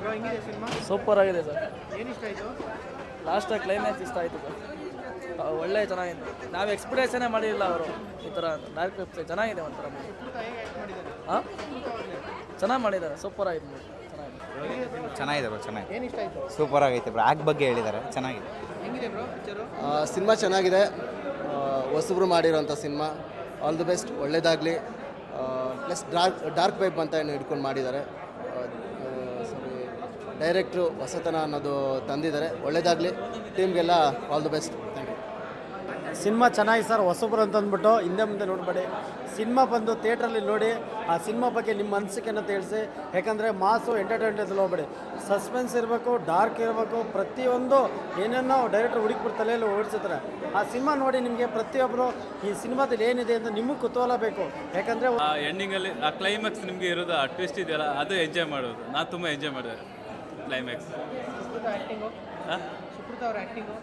Bro ಹೆಂಗಿದೆ cinema? Super ಆಗಿದೆ sir. ಏನು ಇಷ್ಟ ಆಯಿತು ಲಾಸ್ಟ್ ಕ್ಲೈಮ್ಯಾಕ್ಸ್ ಇಷ್ಟ ಆಯಿತು ಸರ್. ಒಳ್ಳೆ ಚೆನ್ನಾಗಿದೆ. ನಾವು ಎಕ್ಸ್ಪೆಕ್ಟೇಷನೇ ಮಾಡಿರಲಿಲ್ಲ ಅವರು ಈ ಥರ ಡಾರ್ಕ್ ವೆಬ್ಸೈಟ್ ಚೆನ್ನಾಗಿದೆ ಒಂಥರ. ಹಾಂ ಚೆನ್ನಾಗಿ ಮಾಡಿದ್ದಾರೆ. ಸೂಪರ್ ಆಗಿದೆ. ಚೆನ್ನಾಗಿದೆ. ಚೆನ್ನಾಗಿದೆ ಬ್ರೋ ಚೆನ್ನಾಗಿದೆ. ಏನು ಇಷ್ಟ ಆಯಿತು? ಸೂಪರ್ ಆಗೈತೆ ಬ್ರೋ ಆ್ಯಕ್ ಬಗ್ಗೆ ಹೇಳಿದ್ದಾರೆ ಚೆನ್ನಾಗಿದೆ. ಹೆಂಗಿದೆ ಬ್ರೋ ಪಿಕ್ಚರು ಸಿನಿಮಾ ಚೆನ್ನಾಗಿದೆ. ಹೊಸಬ್ರು ಮಾಡಿರೋಂಥ ಸಿನಿಮಾ. ಆಲ್ ದಿ ಬೆಸ್ಟ್ ಒಳ್ಳೇದಾಗಲಿ. ಪ್ಲಸ್ ಡಾರ್ಕ್ ಡಾರ್ಕ್ ವೈಬ್ ಅಂತ ಏನು ಹಿಡ್ಕೊಂಡು ಮಾಡಿದ್ದಾರೆ. ಸಾರಿ. ಡೈರೆಕ್ಟ್ರು ಹೊಸತನ ಅನ್ನೋದು ತಂದಿದ್ದಾರೆ. ಒಳ್ಳೇದಾಗಲಿ. ಟೀಮ್ಗೆಲ್ಲ ಆಲ್ ದಿ ಬೆಸ್ಟ್. ಸಿನಿಮಾ ಚೆನ್ನಾಗಿ ಸರ್ ಹೊಸಬ್ರು ಅಂತ ಅಂದ್ಬಿಟ್ಟು ಹಿಂದೆ ಮುಂದೆ ನೋಡಬೇಡಿ. ಸಿನಿಮಾ ಬಂದು ಥಿಯೇಟ್ರಲ್ಲಿ ನೋಡಿ ಆ ಸಿನಿಮಾ ಬಗ್ಗೆ ನಿಮ್ಮ ಅನಿಸಿಕೆಯನ್ನು ತಿಳಿಸಿ. ಯಾಕಂದರೆ ಮಾಸು ಎಂಟರ್ಟೈನ್ಮೆಂಟ್ ಹೋಗ್ಬೇಡಿ. ಸಸ್ಪೆನ್ಸ್ ಇರಬೇಕು ಡಾರ್ಕ್ ಇರಬೇಕು ಪ್ರತಿಯೊಂದು ಏನೇನೋ ಡೈರೆಕ್ಟರ್ ಹುಡುಕ್ಬಿಟ್ಟು ತಲೆಯಲ್ಲಿ ಓಡಿಸಿದ್ರೆ ಆ ಸಿನಿಮಾ ನೋಡಿ ನಿಮಗೆ ಪ್ರತಿಯೊಬ್ಬರು ಈ ಸಿನಿಮಾದಲ್ಲಿ ಏನಿದೆ ಅಂತ ನಿಮಗೆ ಕುತೂಹಲ ಬೇಕು. ಯಾಕಂದರೆ ಆ ಎಂಡಿಂಗಲ್ಲಿ ಆ ಕ್ಲೈಮ್ಯಾಕ್ಸ್ ನಿಮಗೆ ಇರೋದು ಆ ಟ್ವಿಸ್ಟ್ ಇದೆಯಲ್ಲ ಅದು ಎಂಜಾಯ್ ಮಾಡೋದು. ನಾನು ತುಂಬ ಎಂಜಾಯ್ ಮಾಡಿದೆ ಕ್ಲೈಮ್ಯಾಕ್ಸ್ ಸುಕೃತ ಆ್ಯಕ್ಟಿಂಗು ಸುಕೃತ ಅವ್ರ ಆ್ಯಕ್ಟಿಂಗು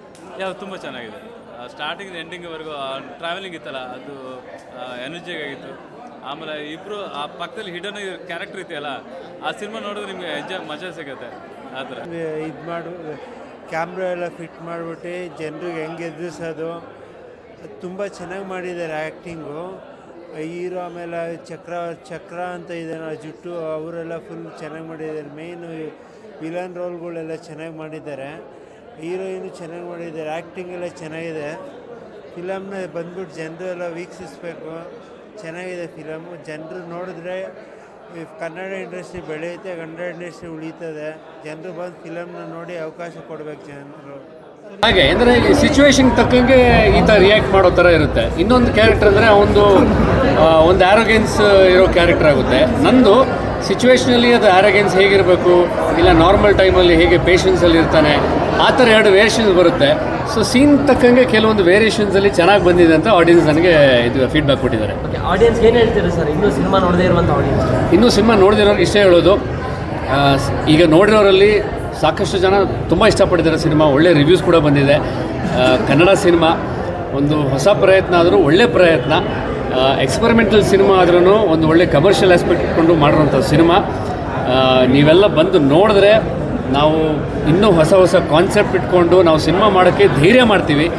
ಯಾವ ತುಂಬ ಚೆನ್ನಾಗಿದೆ. ಸ್ಟಾರ್ಟಿಂಗ್ ಎಂಡಿಂಗ್ವರೆಗೂ ಟ್ರಾವೆಲಿಂಗ್ ಇತ್ತಲ್ಲ, ಅದು ಎನರ್ಜಿಯಾಗಿ ಆಗಿತ್ತು. ಆಮೇಲೆ ಇಬ್ಬರು ಆ, ಪಕ್ಕದಲ್ಲಿ ಹಿಡನ್ ಕ್ಯಾರೆಕ್ಟರ್ ಇತ್ತಲ್ಲ ಆ ಸಿನಿಮಾ ನೋಡಿದ್ರೆ ನಿಮಗೆ ಎಂಜಾಯ್ ಮಜಾ ಸಿಗುತ್ತೆ, ಆ ಥರ. ಇದು ಮಾಡು ಕ್ಯಾಮ್ರಾ ಎಲ್ಲ ಫಿಟ್ ಮಾಡಿಬಿಟ್ಟು ಜನರಿಗೆ ಹೆಂಗೆ ಎದುರಿಸೋದು ತುಂಬ ಚೆನ್ನಾಗಿ ಮಾಡಿದ್ದಾರೆ ಆ್ಯಕ್ಟಿಂಗು ಹೀರೋ ಆಮೇಲೆ ಚಕ್ರ ಚಕ್ರ ಅಂತ ಇದ್ದಾನೆ ಆ ಜುಟ್ಟು, ಅವರೆಲ್ಲ ಫುಲ್ ಚೆನ್ನಾಗಿ ಮಾಡಿದ್ದಾರೆ. ಮೇಯ್ನು ವಿಲನ್ ರೋಲ್ಗಳೆಲ್ಲ ಚೆನ್ನಾಗಿ ಮಾಡಿದ್ದಾರೆ. ಹೀರೋಯಿನು ಚೆನ್ನಾಗಿ ಮಾಡಿದ್ದಾರೆ ಆ್ಯಕ್ಟಿಂಗ್ ಎಲ್ಲ ಚೆನ್ನಾಗಿದೆ. ಫಿಲಮ್ನ ಬಂದ್ಬಿಟ್ಟು ಜನರು ಎಲ್ಲ ವೀಕ್ಷಿಸಬೇಕು. ಚೆನ್ನಾಗಿದೆ ಫಿಲಮು. ಜನರು ನೋಡಿದ್ರೆ ಕನ್ನಡ ಇಂಡಸ್ಟ್ರಿ ಬೆಳೆಯುತ್ತೆ, ಕನ್ನಡ ಇಂಡಸ್ಟ್ರಿ ಉಳಿತದೆ. ಜನರು ಬಂದು ಫಿಲಮ್ನ ನೋಡಿ ಅವಕಾಶ ಕೊಡ್ಬೇಕು ಜನರು. ಹಾಗೆ, ಅಂದರೆ ಸಿಚುವೇಶನ್ ತಕ್ಕಂಗೆ ಈ ಥರ ರಿಯಾಕ್ಟ್ ಮಾಡೋ ಥರ ಇರುತ್ತೆ. ಇನ್ನೊಂದು ಕ್ಯಾರೆಕ್ಟರ್ ಅಂದರೆ ಒಂದು ಒಂದು ಆರೋಗೆನ್ಸ್ ಇರೋ ಕ್ಯಾರೆಕ್ಟರ್ ಆಗುತ್ತೆ. ನಂದು ಸಿಚುವೇಶನಲ್ಲಿ ಅದು ಆ್ಯರಗೆನ್ಸ್ ಹೇಗಿರಬೇಕು ಇಲ್ಲ ನಾರ್ಮಲ್ ಟೈಮಲ್ಲಿ ಹೇಗೆ ಪೇಷನ್ಸಲ್ಲಿ ಇರ್ತಾನೆ ಆ ಥರ ಎರಡು ವೇರಿಯೇಷನ್ಸ್ ಬರುತ್ತೆ. ಸೊ ಸೀನ್ ತಕ್ಕಂಗೆ ಕೆಲವೊಂದು ವೇರಿಯೇಷನ್ಸಲ್ಲಿ ಚೆನ್ನಾಗಿ ಬಂದಿದೆ ಅಂತ ಆಡಿಯನ್ಸ್ ನನಗೆ ಇದು ಫೀಡ್ಬ್ಯಾಕ್ ಕೊಟ್ಟಿದ್ದಾರೆ. ಆಡಿಯನ್ಸ್ ಏನು ಹೇಳ್ತೀರಾ ಸರ್ ಇನ್ನೂ ಸಿನಿಮಾ ನೋಡದೇ ಇರುವಂಥ ಆಡಿಯನ್ಸ್ ಇನ್ನೂ ಸಿನಿಮಾ ನೋಡಿದಿರೋರು ಇಷ್ಟೇ ಹೇಳೋದು. ಈಗ ನೋಡಿರೋರಲ್ಲಿ ಸಾಕಷ್ಟು ಜನ ತುಂಬ ಇಷ್ಟಪಟ್ಟಿದ್ದಾರೆ ಸಿನಿಮಾ ಒಳ್ಳೆ ರಿವ್ಯೂಸ್ ಕೂಡ ಬಂದಿದೆ. ಕನ್ನಡ ಸಿನಿಮಾ ಒಂದು ಹೊಸ ಪ್ರಯತ್ನ ಆದರೂ ಒಳ್ಳೆ ಪ್ರಯತ್ನ. ಎಕ್ಸ್ಪರಿಮೆಂಟಲ್ ಸಿನಿಮಾ ಆದ್ರೂ ಒಂದು ಒಳ್ಳೆ ಕಮರ್ಷಿಯಲ್ ಆಸ್ಪೆಕ್ಟ್ ಇಟ್ಕೊಂಡು ಮಾಡಿರೋಂಥ ಸಿನಿಮಾ ನೀವೆಲ್ಲ ಬಂದು ನೋಡಿದ್ರೆ ನಾವು ಇನ್ನೂ ಹೊಸ ಹೊಸ ಕಾನ್ಸೆಪ್ಟ್ ಇಟ್ಕೊಂಡು ನಾವು ಸಿನಿಮಾ ಮಾಡೋಕ್ಕೆ ಧೈರ್ಯ ಮಾಡ್ತೀವಿ.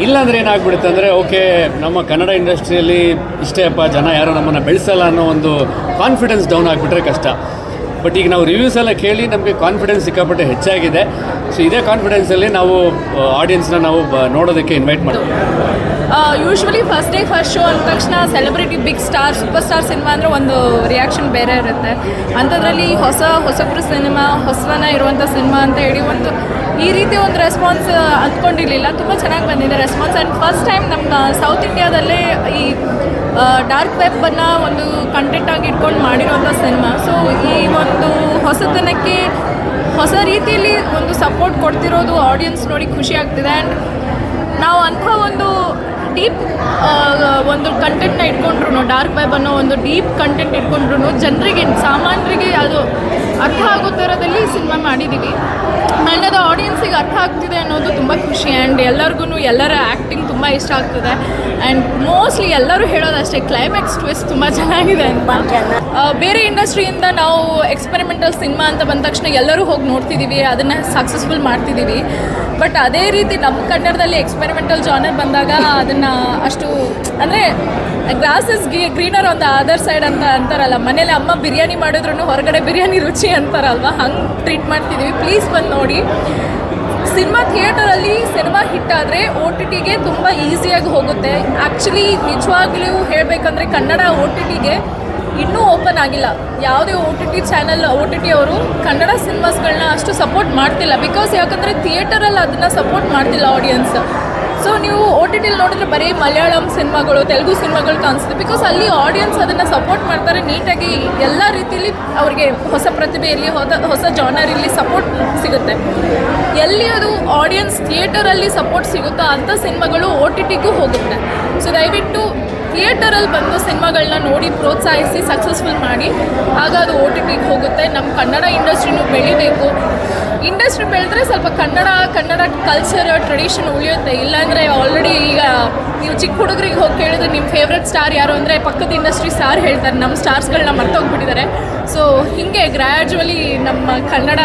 ಇಲ್ಲಾಂದ್ರೆ ಏನಾಗ್ಬಿಡುತ್ತೆ ಅಂದರೆ, ಓಕೆ, ನಮ್ಮ ಕನ್ನಡ ಇಂಡಸ್ಟ್ರಿಯಲ್ಲಿ ಇಷ್ಟೇ ಅಪ್ಪ, ಜನ ಯಾರು ನಮ್ಮನ್ನು ಬೆಳೆಸಲ್ಲ ಅನ್ನೋ ಒಂದು ಕಾನ್ಫಿಡೆನ್ಸ್ ಡೌನ್ ಆಗಿಬಿಟ್ರೆ ಕಷ್ಟ. ಬಟ್ ಈಗ ನಾವು ರಿವ್ಯೂಸ್ ಎಲ್ಲ ಕೇಳಿ ನಮಗೆ ಕಾನ್ಫಿಡೆನ್ಸ್ ಸಿಕ್ಕಾಪಟ್ಟೆ ಹೆಚ್ಚಾಗಿದೆ. ಸೊ ಇದೇ ಕಾನ್ಫಿಡೆನ್ಸಲ್ಲಿ ನಾವು ಆಡಿಯನ್ಸ್ನ ನಾವು, ಬ- ನೋಡೋದಕ್ಕೆ ಇನ್ವೈಟ್ ಮಾಡ್ತೀವಿ. Usually first day first show ಅಂದ ತಕ್ಷಣ celebrity big star super star cinema ಅಂದರೆ ಒಂದು ರಿಯಾಕ್ಷನ್ ಬೇರೆ ಇರುತ್ತೆ. ಅಂಥದ್ರಲ್ಲಿ ಹೊಸ ಹೊಸಬ್ರು ಸಿನಿಮಾ ಹೊಸವನ ಇರುವಂಥ ಸಿನಿಮಾ ಅಂತ ಹೇಳಿ ಒಂದು ಈ ರೀತಿ ಒಂದು ರೆಸ್ಪಾನ್ಸ್ ಅಂದ್ಕೊಂಡಿರಲಿಲ್ಲ. ತುಂಬ ಚೆನ್ನಾಗಿ ಬಂದಿದೆ ರೆಸ್ಪಾನ್ಸ್ ಆ್ಯಂಡ್ ಫಸ್ಟ್ ಟೈಮ್ ನಮ್ಮ ಸೌತ್ ಇಂಡಿಯಾದಲ್ಲೇ ಈ ಡಾರ್ಕ್ ವೆಬ್ಬನ್ನು ಒಂದು ಕಂಟೆಂಟ್ ಆಗಿ ಇಟ್ಕೊಂಡು ಮಾಡಿರುವಂಥ ಸಿನಿಮಾ ಸೊ ಈ ಒಂದು ಹೊಸತನಕ್ಕೆ ಹೊಸ ರೀತಿಯಲ್ಲಿ ಒಂದು ಸಪೋರ್ಟ್ ಕೊಡ್ತಿರೋದು ಆಡಿಯನ್ಸ್ ನೋಡಿ ಖುಷಿ ಆಗ್ತಿದೆ. ಆ್ಯಂಡ್ ನಾವು ಅಂಥ ಒಂದು ಡೀಪ್ ಒಂದು ಕಂಟೆಂಟ್ನ ಇಟ್ಕೊಂಡ್ರು ಡಾರ್ಕ್ ವೆಬ್ ಅನ್ನೋ ಒಂದು ಡೀಪ್ ಕಂಟೆಂಟ್ ಇಟ್ಕೊಂಡ್ರು ಜನರಿಗೆ, ಸಾಮಾನ್ಯರಿಗೆ ಅದು ಅರ್ಥ ಆಗೋ ಥರದಲ್ಲಿ ಸಿನಿಮಾ ಮಾಡಿದ್ದೀವಿ ಆ್ಯಂಡ್ ಅದು ಆಡಿಯನ್ಸಿಗೆ ಅರ್ಥ ಆಗ್ತಿದೆ ಅನ್ನೋದು ತುಂಬ ಖುಷಿ ಆ್ಯಂಡ್ ಎಲ್ಲರಿಗೂ ಎಲ್ಲರ ಆ್ಯಕ್ಟಿಂಗ್ ತುಂಬ ಇಷ್ಟ ಆಗ್ತದೆ. ಆ್ಯಂಡ್ ಮೋಸ್ಟ್ಲಿ ಎಲ್ಲರೂ ಹೇಳೋದಷ್ಟೇ ಕ್ಲೈಮ್ಯಾಕ್ಸ್ ಟ್ವಿಸ್ಟ್ ತುಂಬ ಚೆನ್ನಾಗಿದೆ ಅಂತ. ಬೇರೆ ಇಂಡಸ್ಟ್ರಿಯಿಂದ ನಾವು ಎಕ್ಸ್ಪೆರಿಮೆಂಟಲ್ ಸಿನಿಮಾ ಅಂತ ಬಂದ ತಕ್ಷಣ ಎಲ್ಲರೂ ಹೋಗಿ ನೋಡ್ತಿದ್ದೀವಿ ಅದನ್ನು ಸಕ್ಸಸ್ಫುಲ್ ಮಾಡ್ತಿದ್ದೀವಿ ಬಟ್ ಅದೇ ರೀತಿ ನಮ್ಮ ಕನ್ನಡದಲ್ಲಿ ಎಕ್ಸ್ಪೆರಿಮೆಂಟಲ್ ಜಾನರ್ ಬಂದಾಗ ಅದನ್ನು ಅಷ್ಟು ಅಂದರೆ grass is greener on the other side ಅಂತ ಅಂತಾರಲ್ಲ. ಮನೇಲಿ ಅಮ್ಮ ಬಿರಿಯಾನಿ ಮಾಡಿದ್ರು ಹೊರಗಡೆ ಬಿರಿಯಾನಿ ರುಚಿ ಅಂತಾರಲ್ವ? ಹಂಗೆ ಟ್ರೀಟ್ ಮಾಡ್ತಿದ್ದೀವಿ ಪ್ಲೀಸ್ ಬಂದು ನೋಡಿ. ಸಿನಿಮಾ ಥಿಯೇಟರಲ್ಲಿ ಸಿನಿಮಾ ಹಿಟ್ ಆದರೆ ಟಿ ಟಿಗೆ ತುಂಬ ಈಸಿಯಾಗಿ ಹೋಗುತ್ತೆ. ಆ್ಯಕ್ಚುಲಿ ನಿಜವಾಗ್ಲೂ ಹೇಳಬೇಕಂದ್ರೆ ಕನ್ನಡ ಒ ಟಿ ಟಿಗೆ ಇನ್ನೂ ಓಪನ್ ಆಗಿಲ್ಲ. ಯಾವುದೇ O T T channel O T T ಅವರು ಕನ್ನಡ ಸಿನಿಮಾಸ್ಗಳನ್ನ ಅಷ್ಟು ಸಪೋರ್ಟ್ ಮಾಡ್ತಿಲ್ಲ. ಬಿಕಾಸ್ ಯಾಕಂದರೆ ಥಿಯೇಟರಲ್ಲಿ ಅದನ್ನು ಸಪೋರ್ಟ್ ಮಾಡ್ತಿಲ್ಲ ಆಡಿಯನ್ಸ್ ಸೊ ನೀವು ಓ ಟಿ ಟಿಲಿ ನೋಡಿದ್ರೆ ಬರೀ ಮಲಯಾಳಂ ಸಿನಿಮಾಗಳು, ತೆಲುಗು ಸಿನಿಮಾಗಳು ಕಾಣಿಸುತ್ತೆ. ಬಿಕಾಸ್ ಅಲ್ಲಿ ಆಡಿಯನ್ಸ್ ಅದನ್ನು ಸಪೋರ್ಟ್ ಮಾಡ್ತಾರೆ ನೀಟಾಗಿ. ಎಲ್ಲ ರೀತಿಯಲ್ಲಿ ಅವ್ರಿಗೆ ಹೊಸ ಪ್ರತಿಭೆ ಇರಲಿ, ಹೊಸ ಹೊಸ ಜಾನರ್ ಇರಲಿ ಸಪೋರ್ಟ್ ಸಿಗುತ್ತೆ. ಎಲ್ಲಿ ಅದು ಆಡಿಯನ್ಸ್ ಥಿಯೇಟರಲ್ಲಿ ಸಪೋರ್ಟ್ ಸಿಗುತ್ತೋ ಅಂಥ ಸಿನಿಮಾಗಳು ಓ ಟಿ ಟಿಗೂ ಹೋಗುತ್ತೆ. ಸೊ ದಯವಿಟ್ಟು ಥಿಯೇಟರಲ್ಲಿ ಬಂದು ಸಿನಿಮಾಗಳನ್ನ ನೋಡಿ ಪ್ರೋತ್ಸಾಹಿಸಿ ಸಕ್ಸಸ್ಫುಲ್ ಮಾಡಿ. ಆಗ ಅದು ಓ ಟಿ ಟಿಗೆ ಹೋಗುತ್ತೆ. ನಮ್ಮ ಕನ್ನಡ ಇಂಡಸ್ಟ್ರಿನೂ ಬೆಳಿಬೇಕು. ಇಂಡಸ್ಟ್ರಿ ಬೆಳೆದ್ರೆ ಸ್ವಲ್ಪ ಕನ್ನಡ ಕನ್ನಡ ಕಲ್ಚರ್ ಟ್ರೆಡಿಷನ್ ಉಳಿಯುತ್ತೆ. ಇಲ್ಲಾಂದರೆ ಆಲ್ರೆಡಿ ಈಗ ನೀವು ಚಿಕ್ಕ ಹುಡುಗರಿಗೆ ಹೋಗಿ ಕೇಳಿದ್ರೆ ನಿಮ್ಮ ಫೇವ್ರೆಟ್ ಸ್ಟಾರ್ ಯಾರು ಅಂದರೆ ಪಕ್ಕದ ಇಂಡಸ್ಟ್ರಿ ಸ್ಟಾರ್ ಹೇಳ್ತಾರೆ. ನಮ್ಮ ಸ್ಟಾರ್ಸ್ಗಳನ್ನ ಮರ್ತೋಗ್ಬಿಟ್ಟಿದ್ದಾರೆ. ಸೊ ಹೀಗೆ ಗ್ರ್ಯಾಜುವಲಿ ನಮ್ಮ ಕನ್ನಡ